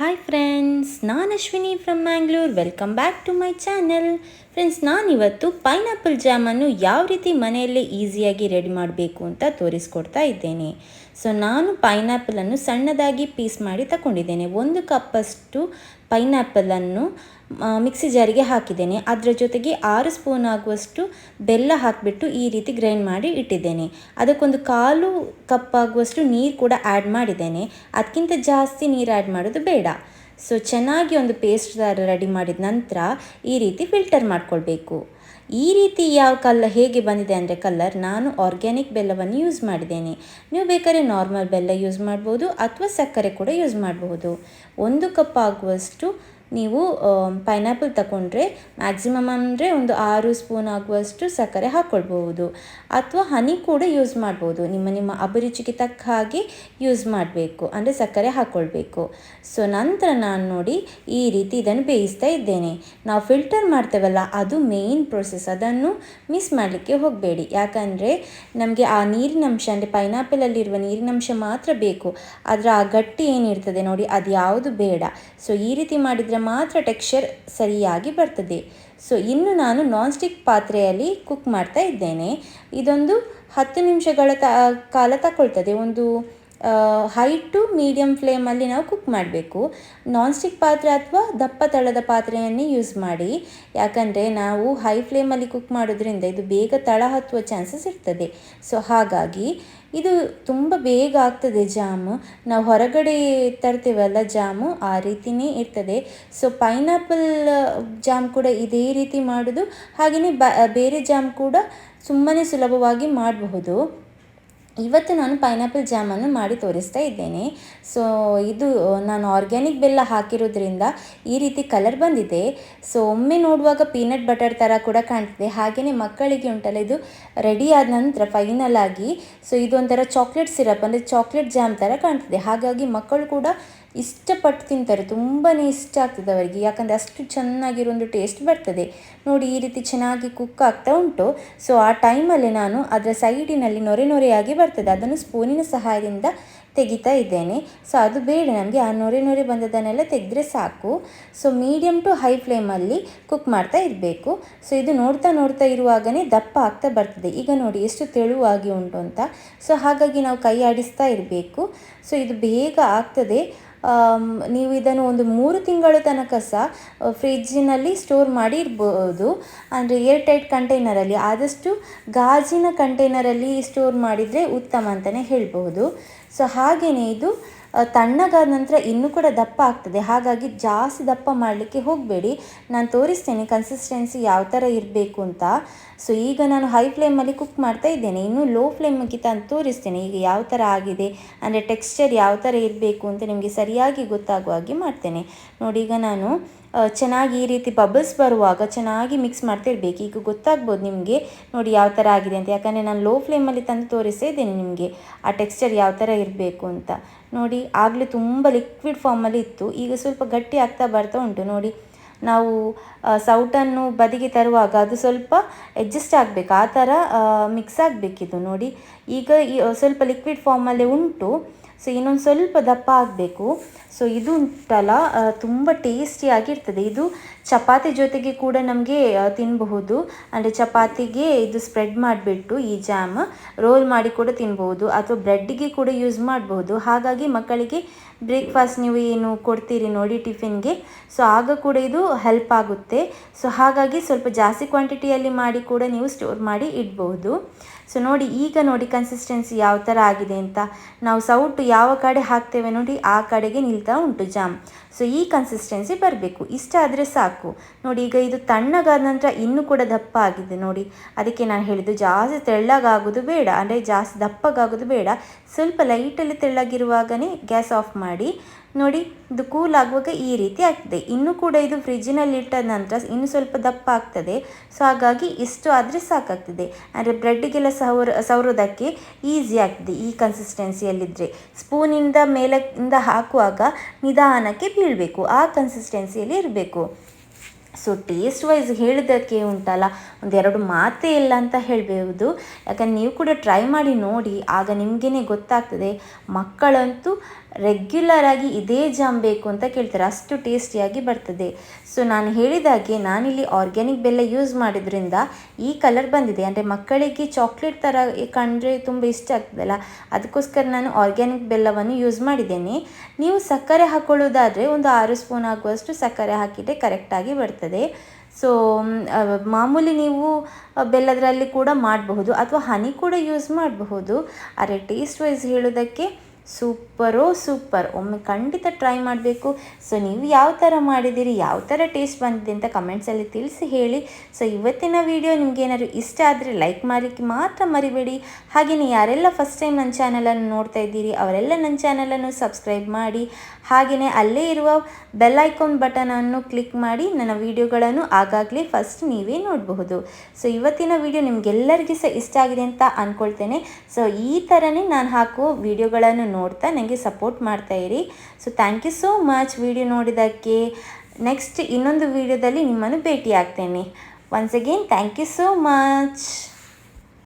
Hi friends ನಾನು Ashwini from Mangalore welcome back to my channel friends ನಾನಿವತ್ತು pineapple ಜಾಮನ್ನು ಯಾವ ರೀತಿ ಮನೆಯಲ್ಲೇ ಈಸಿಯಾಗಿ ರೆಡಿ ಮಾಡಬೇಕು ಅಂತ ತೋರಿಸ್ಕೊಡ್ತಾ ಇದ್ದೇನೆ. ಸೊ ನಾನು ಪೈನಾಪಲನ್ನು ಸಣ್ಣದಾಗಿ ಪೀಸ್ ಮಾಡಿ ತಗೊಂಡಿದ್ದೇನೆ ಒಂದು ಕಪ್ಪಷ್ಟು ಪೈನಾಪಲನ್ನು ಮಿಕ್ಸಿ ಜಾರಿಗೆ ಹಾಕಿದ್ದೇನೆ. ಅದರ ಜೊತೆಗೆ ಆರು ಸ್ಪೂನ್ ಆಗುವಷ್ಟು ಬೆಲ್ಲ ಹಾಕಿಬಿಟ್ಟು ಈ ರೀತಿ ಗ್ರೈಂಡ್ ಮಾಡಿ ಇಟ್ಟಿದ್ದೇನೆ. ಅದಕ್ಕೊಂದು ಕಾಲು ಕಪ್ ಆಗುವಷ್ಟು ನೀರು ಕೂಡ ಆ್ಯಡ್ ಮಾಡಿದ್ದೇನೆ. ಅದಕ್ಕಿಂತ ಜಾಸ್ತಿ ನೀರು ಆ್ಯಡ್ ಮಾಡೋದು ಬೇಡ. ಸೊ ಚೆನ್ನಾಗಿ ಒಂದು ಪೇಸ್ಟ್ ಥರ ರೆಡಿ ಮಾಡಿದ ನಂತರ ಈ ರೀತಿ ಫಿಲ್ಟರ್ ಮಾಡ್ಕೊಳ್ಬೇಕು. ಈ ರೀತಿ ಯಾವ ಕಲ್ಲ ಹೇಗೆ ಬಂದಿದೆ ಅಂದರೆ ಕಲರ್ ನಾನು ಆರ್ಗ್ಯಾನಿಕ್ ಬೆಲ್ಲವನ್ನು ಯೂಸ್ ಮಾಡಿದ್ದೇನೆ. ನೀವು ಬೇಕಾದ್ರೆ ನಾರ್ಮಲ್ ಬೆಲ್ಲ ಯೂಸ್ ಮಾಡ್ಬೋದು ಅಥವಾ ಸಕ್ಕರೆ ಕೂಡ ಯೂಸ್ ಮಾಡಬಹುದು ಒಂದು ಕಪ್ ಆಗುವಷ್ಟು ನೀವು ಪೈನಾಪಲ್ ತಗೊಂಡ್ರೆ ಮ್ಯಾಕ್ಸಿಮಮ್ ಅಂದರೆ ಒಂದು ಆರು ಸ್ಪೂನ್ ಆಗುವಷ್ಟು ಸಕ್ಕರೆ ಹಾಕ್ಕೊಳ್ಬಹುದು ಅಥವಾ ಹನಿ ಕೂಡ ಯೂಸ್ ಮಾಡ್ಬೋದು. ನಿಮ್ಮ ನಿಮ್ಮ ಅಭಿರುಚಿಗೆ ತಕ್ಕ ಹಾಗೆ ಯೂಸ್ ಮಾಡಬೇಕು. ಅಂದರೆ ಸಕ್ಕರೆ ಹಾಕ್ಕೊಳ್ಬೇಕು ಸೊ ನಂತರ ನಾನು ನೋಡಿ ಈ ರೀತಿ ಇದನ್ನು ಬೇಯಿಸ್ತಾ ಇದ್ದೇನೆ. ನಾವು ಫಿಲ್ಟರ್ ಮಾಡ್ತೇವಲ್ಲ, ಅದು ಮೇಯ್ನ್ ಪ್ರೊಸೆಸ್ ಅದನ್ನು ಮಿಸ್ ಮಾಡಲಿಕ್ಕೆ ಹೋಗಬೇಡಿ. ಯಾಕಂದರೆ ನಮಗೆ ಆ ನೀರಿನಂಶ ಅಂದರೆ ಪೈನಾಪಲಲ್ಲಿರುವ ನೀರಿನಂಶ ಮಾತ್ರ ಬೇಕು. ಅದರ ಆ ಗಟ್ಟಿ ಏನಿರ್ತದೆ ನೋಡಿ ಅದು ಯಾವುದು ಬೇಡ. ಸೊ ಈ ರೀತಿ ಮಾಡಿದರೆ ಮಾತ್ರ ಟೆಕ್ಸ್ಚರ್ ಸರಿಯಾಗಿ ಬರ್ತದೆ. ಸೊ, ಇನ್ನು ನಾನು ನಾನ್ ಸ್ಟಿಕ್ ಪಾತ್ರೆಯಲ್ಲಿ ಕುಕ್ ಮಾಡ್ತಾ ಇದ್ದೇನೆ. ಇದೊಂದು ಹತ್ತು ನಿಮಿಷಗಳ ತ, ಕಾಲ ತಗೊಳ್ತದೆ. ಒಂದು ಹೈ ಟು ಮೀಡಿಯಮ್ ಫ್ಲೇಮಲ್ಲಿ ನಾವು ಕುಕ್ ಮಾಡಬೇಕು. ನಾನ್ ಸ್ಟಿಕ್ ಪಾತ್ರೆ ಅಥವಾ ದಪ್ಪ ತಳದ ಪಾತ್ರೆಯನ್ನೇ ಯೂಸ್ ಮಾಡಿ. ಯಾಕಂದರೆ ನಾವು ಹೈ ಫ್ಲೇಮಲ್ಲಿ ಕುಕ್ ಮಾಡೋದ್ರಿಂದ ಇದು ಬೇಗ ತಳ ಹತ್ತುವ ಚಾನ್ಸಸ್ ಇರ್ತದೆ. ಸೊ ಹಾಗಾಗಿ ಇದು ತುಂಬ ಬೇಗ ಆಗ್ತದೆ ಜಾಮು. ನಾವು ಹೊರಗಡೆ ತರ್ತೇವಲ್ಲ ಜಾಮು, ಆ ರೀತಿಯೇ ಇರ್ತದೆ. ಸೊ ಪೈನಾಪಲ್ ಜಾಮ್ ಕೂಡ ಇದೇ ರೀತಿ ಮಾಡೋದು. ಹಾಗೆಯೇ ಬೇರೆ ಜಾಮ್ ಕೂಡ ಸುಮ್ಮನೆ ಸುಲಭವಾಗಿ ಮಾಡಬಹುದು. ಇವತ್ತು ನಾನು ಪೈನಾಪಲ್ ಜಾಮನ್ನು ಮಾಡಿ ತೋರಿಸ್ತಾ ಇದ್ದೇನೆ. ಸೊ ಇದು ನಾನು ಆರ್ಗ್ಯಾನಿಕ್ ಬೆಲ್ಲ ಹಾಕಿರೋದ್ರಿಂದ ಈ ರೀತಿ ಕಲರ್ ಬಂದಿದೆ. ಸೊ ಒಮ್ಮೆ ನೋಡುವಾಗ ಪೀನಟ್ ಬಟರ್ ಥರ ಕೂಡ ಕಾಣ್ತಿದೆ. ಹಾಗೆಯೇ ಮಕ್ಕಳಿಗೆ ಉಂಟಲ್ಲ, ಇದು ರೆಡಿ ಆದ ನಂತರ ಫೈನಲ್ ಆಗಿ ಸೊ ಇದೊಂಥರ ಚಾಕ್ಲೇಟ್ ಸಿರಪ್ ಅಂದರೆ ಚಾಕ್ಲೇಟ್ ಜಾಮ್ ಥರ ಕಾಣ್ತಿದೆ. ಹಾಗಾಗಿ ಮಕ್ಕಳು ಕೂಡ ಇಷ್ಟಪಟ್ಟು ತಿಂತಾರೆ ತುಂಬಾ ಇಷ್ಟ ಆಗ್ತದೆ ಅವರಿಗೆ. ಯಾಕಂದರೆ ಅಷ್ಟು ಚೆನ್ನಾಗಿರೋ ಒಂದು ಟೇಸ್ಟ್ ಬರ್ತದೆ. ನೋಡಿ, ಈ ರೀತಿ ಚೆನ್ನಾಗಿ ಕುಕ್ ಆಗ್ತಾ ಉಂಟು. ಸೊ ಆ ಟೈಮಲ್ಲಿ ನಾನು ಅದರ ಸೈಡಿನಲ್ಲಿ ನೊರೆ ನೊರೆಯಾಗಿ ಬರ್ತದೆ. ಅದನ್ನು ಸ್ಪೂನಿನ ಸಹಾಯದಿಂದ ತೆಗಿತಾ ಇದ್ದೇನೆ. ಸೊ ಅದು ಬೇಡ ನಮಗೆ. ಆ ನೊರೆ ನೊರೆ ಬಂದದನ್ನೆಲ್ಲ ತೆಗೆದ್ರೆ ಸಾಕು. ಸೊ ಮೀಡಿಯಮ್ ಟು ಹೈ ಫ್ಲೇಮಲ್ಲಿ ಕುಕ್ ಮಾಡ್ತಾ ಇರಬೇಕು. ಸೊ ಇದು ನೋಡ್ತಾ ನೋಡ್ತಾ ಇರುವಾಗಲೇ ದಪ್ಪ ಆಗ್ತಾ ಬರ್ತದೆ. ಈಗ ನೋಡಿ, ಎಷ್ಟು ತೆಳುವಾಗಿ ಉಂಟು ಅಂತ. ಸೊ ಹಾಗಾಗಿ ನಾವು ಕೈ ಆಡಿಸ್ತಾ ಇರಬೇಕು. ಸೊ ಇದು ಬೇಗ ಆಗ್ತದೆ. ನೀವು ಇದನ್ನು ಒಂದು ಮೂರು ತಿಂಗಳ ತನಕ ಸಹ ಫ್ರಿಜ್ಜಿನಲ್ಲಿ ಸ್ಟೋರ್ ಮಾಡಿ ಇರ್ಬೋದು ಅಂದರೆ ಏರ್ ಟೈಟ್ ಕಂಟೈನರಲ್ಲಿ ಆದಷ್ಟು ಗಾಜಿನ ಕಂಟೈನರಲ್ಲಿ ಸ್ಟೋರ್ ಮಾಡಿದರೆ ಉತ್ತಮ ಅಂತಲೇ ಹೇಳಬಹುದು. ಸೊ ಹಾಗೆಯೇ ಇದು ತಣ್ಣಗಾದ ನಂತರ ಇನ್ನೂ ಕೂಡ ದಪ್ಪ ಆಗ್ತದೆ. ಹಾಗಾಗಿ ಜಾಸ್ತಿ ದಪ್ಪ ಮಾಡಲಿಕ್ಕೆ ಹೋಗಬೇಡಿ. ನಾನು ತೋರಿಸ್ತೇನೆ ಕನ್ಸಿಸ್ಟೆನ್ಸಿ ಯಾವ ಥರ ಇರಬೇಕು ಅಂತ. ಸೊ ಈಗ ನಾನು ಹೈ ಫ್ಲೇಮಲ್ಲಿ ಕುಕ್ ಮಾಡ್ತಾ ಇದ್ದೇನೆ. ಇನ್ನು ಲೋ ಫ್ಲೇಮಿಗೆ ತಾನು ತೋರಿಸ್ತೇನೆ. ಈಗ ಯಾವ ಥರ ಆಗಿದೆ? ಅಂದರೆ ಟೆಕ್ಸ್ಚರ್ ಯಾವ ಥರ ಇರಬೇಕು ಅಂತ ನಿಮಗೆ ಸರಿಯಾಗಿ ಗೊತ್ತಾಗುವ ಹಾಗೆ ಮಾಡ್ತೇನೆ. ನೋಡಿ, ಈಗ ನಾನು ಚೆನ್ನಾಗಿ ಈ ರೀತಿ ಬಬಲ್ಸ್ ಬರುವಾಗ ಚೆನ್ನಾಗಿ ಮಿಕ್ಸ್ ಮಾಡ್ತಿರ್ಬೇಕು ಈಗ ಗೊತ್ತಾಗ್ಬೋದು ನಿಮಗೆ ನೋಡಿ ಯಾವ ಥರ ಆಗಿದೆ ಅಂತ. ಯಾಕಂದರೆ ನಾನು ಲೋ ಫ್ಲೇಮಲ್ಲಿ ತಂದು ತೋರಿಸ್ತಾ ಇದ್ದೇನೆ ನಿಮಗೆ ಆ ಟೆಕ್ಸ್ಚರ್ ಯಾವ ಥರ ಇರಬೇಕು ಅಂತ. ನೋಡಿ ಆಗಲೇ ತುಂಬ ಲಿಕ್ವಿಡ್ ಫಾರ್ಮಲ್ಲಿ ಇತ್ತು. ಈಗ ಸ್ವಲ್ಪ ಗಟ್ಟಿ ಆಗ್ತಾ ಬರ್ತಾ ಉಂಟು. ನೋಡಿ ನಾವು ಸೌಟನ್ನು ಬದಿಗೆ ತರುವಾಗ ಅದು ಸ್ವಲ್ಪ ಅಡ್ಜಸ್ಟ್ ಆಗಬೇಕು. ಆ ಥರ ಮಿಕ್ಸ್ ಆಗಬೇಕಿದು ನೋಡಿ. ಈಗ ಸ್ವಲ್ಪ ಲಿಕ್ವಿಡ್ ಫಾರ್ಮಲ್ಲೇ ಉಂಟು. ಸೊ ಇನ್ನೊಂದು ಸ್ವಲ್ಪ ದಪ್ಪ ಆಗಬೇಕು. ಸೊ ಇದು ಉಂಟಲ್ಲ ತುಂಬ ಟೇಸ್ಟಿಯಾಗಿರ್ತದೆ ಇದು ಚಪಾತಿ ಜೊತೆಗೆ ಕೂಡ ನಮಗೆ ತಿನ್ನಬಹುದು ಅಂದರೆ ಚಪಾತಿಗೆ ಇದು ಸ್ಪ್ರೆಡ್ ಮಾಡಿಬಿಟ್ಟು ಈ ಜಾಮ್ ರೋಲ್ ಮಾಡಿ ಕೂಡ ತಿನ್ಬಹುದು. ಅಥವಾ ಬ್ರೆಡ್ಗೆ ಕೂಡ ಯೂಸ್ ಮಾಡಬಹುದು. ಹಾಗಾಗಿ ಮಕ್ಕಳಿಗೆ ಬ್ರೇಕ್ಫಾಸ್ಟ್ ನೀವು ಏನು ಕೊಡ್ತೀರಿ ನೋಡಿ ಟಿಫಿನ್ಗೆ ಸೊ ಆಗ ಕೂಡ ಇದು ಹೆಲ್ಪ್ ಆಗುತ್ತೆ. ಸೊ ಹಾಗಾಗಿ ಸ್ವಲ್ಪ ಜಾಸ್ತಿ ಕ್ವಾಂಟಿಟಿಯಲ್ಲಿ ಮಾಡಿ ಕೂಡ ನೀವು ಸ್ಟೋರ್ ಮಾಡಿ ಇಡ್ಬೋದು ಸೊ ನೋಡಿ, ಈಗ ನೋಡಿ ಕನ್ಸಿಸ್ಟೆನ್ಸಿ ಯಾವ ಥರ ಆಗಿದೆ ಅಂತ. ನಾವು ಸೌಟು ಯಾವ ಕಡೆ ಹಾಕ್ತೇವೆ ನೋಡಿ, ಆ ಕಡೆಗೆ ನಿಲ್ತಾ ಉಂಟು ಜಾಮ್ ಸೊ ಈ ಕನ್ಸಿಸ್ಟೆನ್ಸಿ ಬರಬೇಕು. ಇಷ್ಟ ಆದರೆ ಸಾಕು. ನೋಡಿ, ಈಗ ಇದು ತಣ್ಣಗಾದ ನಂತರ ಇನ್ನೂ ಕೂಡ ದಪ್ಪ ಆಗಿದೆ ನೋಡಿ. ಅದಕ್ಕೆ ನಾನು ಹೇಳಿದ್ದು ಜಾಸ್ತಿ ತೆಳ್ಳಗಾಗೋದು ಬೇಡ, ಅಂದರೆ ಜಾಸ್ತಿ ದಪ್ಪಗಾಗೋದು ಬೇಡ. ಸ್ವಲ್ಪ ಲೈಟಲ್ಲಿ ತೆಳ್ಳಗಿರುವಾಗಲೇ ಗ್ಯಾಸ್ ಆಫ್ ಮಾಡಿ. ನೋಡಿ, ಇದು ಕೂಲ್ ಆಗುವಾಗ ಈ ರೀತಿ ಆಗ್ತದೆ. ಇನ್ನೂ ಕೂಡ ಇದು ಫ್ರಿಜ್ಜಿನಲ್ಲಿ ಇಟ್ಟ ನಂತರ ಇನ್ನು ಸ್ವಲ್ಪ ದಪ್ಪ ಆಗ್ತದೆ. ಸೊ ಹಾಗಾಗಿ ಇಷ್ಟು ಆದರೆ ಸಾಕಾಗ್ತದೆ. ಅಂದರೆ ಬ್ರೆಡ್ಗೆಲ್ಲ ಸವರ ಸವರೋದಕ್ಕೆ ಈಸಿ ಆಗ್ತದೆ ಈ ಕನ್ಸಿಸ್ಟೆನ್ಸಿಯಲ್ಲಿದ್ದರೆ ಸ್ಪೂನಿಂದ ಮೇಲಿಂದ ಹಾಕುವಾಗ ನಿಧಾನಕ್ಕೆ ಬೀಳಬೇಕು. ಆ ಕನ್ಸಿಸ್ಟೆನ್ಸಿಯಲ್ಲಿ ಇರಬೇಕು. ಸೊ ಟೇಸ್ಟ್ ವೈಸ್ ಹೇಳಿದ್ದಕ್ಕೆ ಉಂಟಲ್ಲ, ಒಂದೆರಡು ಮಾತೇ ಇಲ್ಲ ಅಂತ ಹೇಳಬಹುದು. ಯಾಕಂದರೆ ನೀವು ಕೂಡ ಟ್ರೈ ಮಾಡಿ ನೋಡಿ, ಆಗ ನಿಮಗೇ ಗೊತ್ತಾಗ್ತದೆ. ಮಕ್ಕಳಂತೂ ರೆಗ್ಯುಲರ್ ಆಗಿ ಇದೇ ಜಾಮ್ ಬೇಕು ಅಂತ ಕೇಳ್ತಾರೆ. ಅಷ್ಟು ಟೇಸ್ಟಿಯಾಗಿ ಬರ್ತದೆ. ಸೊ ನಾನು ಹೇಳಿದಾಗೆ ನಾನಿಲ್ಲಿ ಆರ್ಗ್ಯಾನಿಕ್ ಬೆಲ್ಲ ಯೂಸ್ ಮಾಡಿದ್ರಿಂದ ಈ ಕಲರ್ ಬಂದಿದೆ. ಅಂದರೆ ಮಕ್ಕಳಿಗೆ ಚಾಕ್ಲೇಟ್ ಥರ ಕಂಡ್ರೆ ತುಂಬ ಇಷ್ಟ ಆಗ್ತದಲ್ಲ. ಅದಕ್ಕೋಸ್ಕರ ನಾನು ಆರ್ಗ್ಯಾನಿಕ್ ಬೆಲ್ಲವನ್ನು ಯೂಸ್ ಮಾಡಿದ್ದೇನೆ. ನೀವು ಸಕ್ಕರೆ ಹಾಕೊಳ್ಳೋದಾದರೆ ಒಂದು ಆರು ಸ್ಪೂನ್ ಆಗುವಷ್ಟು ಸಕ್ಕರೆ ಹಾಕಿದರೆ ಕರೆಕ್ಟಾಗಿ ಬರ್ತದೆ. ಸೊ ಮಾಮೂಲಿ ನೀವು ಬೆಲ್ಲದರಲ್ಲಿ ಕೂಡ ಮಾಡಬಹುದು. ಅಥವಾ ಹನಿ ಕೂಡ ಯೂಸ್ ಮಾಡಬಹುದು. ಆದರೆ ಟೇಸ್ಟ್ ವೈಸ್ ಹೇಳೋದಕ್ಕೆ ಸೂಪರೋ ಸೂಪರ್. ಒಮ್ಮೆ ಖಂಡಿತ ಟ್ರೈ ಮಾಡಬೇಕು. ಸೊ ನೀವು ಯಾವ ಥರ ಮಾಡಿದ್ದೀರಿ, ಯಾವ ಥರ ಟೇಸ್ಟ್ ಬಂದಿದೆ ಅಂತ ಕಮೆಂಟ್ಸಲ್ಲಿ ತಿಳಿಸಿ ಹೇಳಿ. ಸೊ ಇವತ್ತಿನ ವಿಡಿಯೋ ನಿಮಗೇನಾದ್ರು ಇಷ್ಟ ಆದರೆ ಲೈಕ್ ಮಾಡಲಿಕ್ಕೆ ಮಾತ್ರ ಮರಿಬೇಡಿ. ಹಾಗೆಯೇ ಯಾರೆಲ್ಲ ಫಸ್ಟ್ ಟೈಮ್ ನನ್ನ ಚಾನಲನ್ನು ನೋಡ್ತಾ ಇದ್ದೀರಿ, ಅವರೆಲ್ಲ ನನ್ನ ಚಾನಲನ್ನು ಸಬ್ಸ್ಕ್ರೈಬ್ ಮಾಡಿ. ಹಾಗೆಯೇ ಅಲ್ಲೇ ಇರುವ ಬೆಲ್ ಐಕಾನ್ ಬಟನನ್ನು ಕ್ಲಿಕ್ ಮಾಡಿ. ನನ್ನ ವಿಡಿಯೋಗಳನ್ನು ಆಗಾಗಲೇ ಫಸ್ಟ್ ನೀವೇ ನೋಡಬಹುದು. ಸೊ ಇವತ್ತಿನ ವಿಡಿಯೋ ನಿಮಗೆಲ್ಲರಿಗೂ ಸಹ ಇಷ್ಟ ಆಗಿದೆ ಅಂತ ಅಂದ್ಕೊಳ್ತೇನೆ ಸೊ ಈ ಥರನೇ ನಾನು ಹಾಕುವ ವಿಡಿಯೋಗಳನ್ನು ನೋಡ್ತಾ ನನಗೆ ಸಪೋರ್ಟ್ ಮಾಡ್ತಾ ಇರಿ. So thank you so much video ನೋಡಿದ್ದಕ್ಕೆ ನೆಕ್ಸ್ಟ್ ಇನ್ನೊಂದು ವಿಡಿಯೋದಲ್ಲಿ ನಿಮ್ಮನ್ನು ಭೇಟಿ ಆಗ್ತೇನೆ once again thank you so much